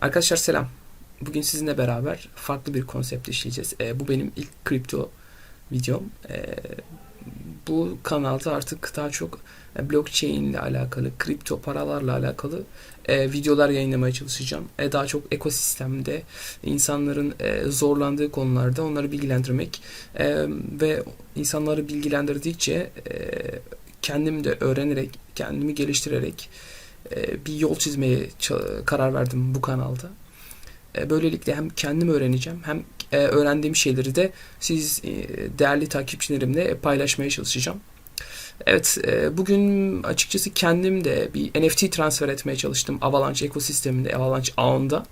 Arkadaşlar selam. Bugün sizinle beraber farklı bir konsept işleyeceğiz. Ee, bu benim ilk kripto videom. Ee, bu kanalda artık daha çok e, blockchain ile alakalı, kripto paralarla alakalı e, videolar yayınlamaya çalışacağım. E, daha çok ekosistemde insanların e, zorlandığı konularda onları bilgilendirmek e, ve insanları bilgilendirdikçe e, kendim de öğrenerek, kendimi geliştirerek e, bir yol çizmeye karar verdim bu kanalda. E, Böylelikle hem kendim öğreneceğim hem e, öğrendiğim şeyleri de siz değerli takipçilerimle paylaşmaya çalışacağım. Evet, bugün açıkçası kendim de bir NFT transfer etmeye çalıştım Avalanche ekosisteminde, Avalanche ağında.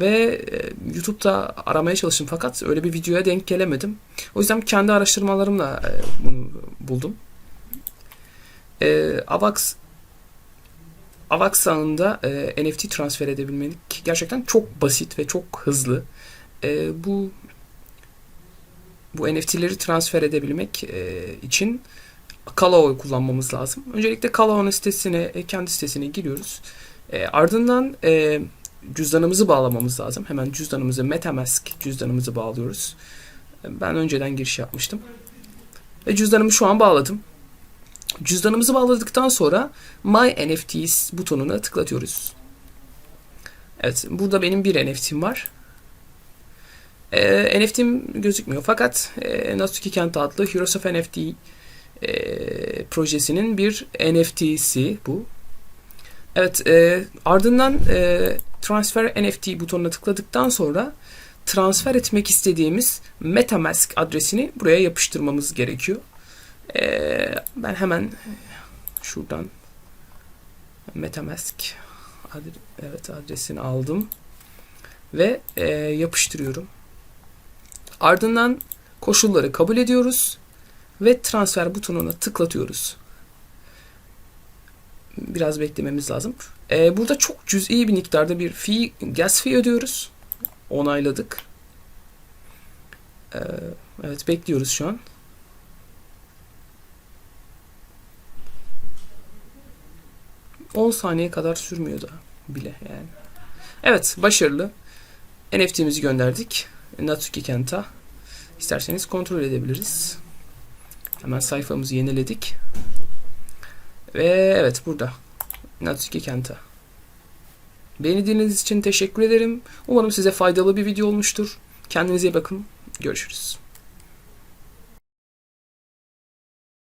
Ve e, YouTube'da aramaya çalıştım fakat öyle bir videoya denk gelemedim. O yüzden kendi araştırmalarımla bunu buldum. E, Avax Avax ağında e, NFT transfer edebilmek gerçekten çok basit ve çok hızlı. E, bu bu NFT'leri transfer edebilmek e, için Kalao kullanmamız lazım. Öncelikle Kalao'nun sitesine, e, kendi sitesine giriyoruz. E, ardından e, cüzdanımızı bağlamamız lazım. Hemen cüzdanımızı Metamask cüzdanımızı bağlıyoruz. E, Ben önceden giriş yapmıştım. Ve cüzdanımı şu an bağladım. Cüzdanımızı bağladıktan sonra My NFTs butonuna tıklatıyoruz. Evet, burada benim bir NFT'm var. E, NFT'm gözükmüyor fakat e, Natsuki Kent adlı Heroes of NFT e, projesinin bir NFT'si bu. Evet, e, ardından e, Transfer NFT butonuna tıkladıktan sonra transfer etmek istediğimiz MetaMask adresini buraya yapıştırmamız gerekiyor. E, ben hemen şuradan MetaMask adre- evet adresini aldım ve e, yapıştırıyorum. Ardından koşulları kabul ediyoruz ve transfer butonuna tıklatıyoruz. Biraz beklememiz lazım. Ee, burada çok cüz'i bir miktarda bir fee, gas fee ödüyoruz. Onayladık. Ee, evet bekliyoruz şu an. ...10 saniye kadar sürmüyor da bile yani. Evet başarılı. NFT'mizi gönderdik. Natsuki Kent'a. İsterseniz kontrol edebiliriz. Hemen sayfamızı yeniledik. Ve evet burada. Natsuki Kenta. Beni dinlediğiniz için teşekkür ederim. Umarım size faydalı bir video olmuştur. Kendinize iyi bakın. Görüşürüz.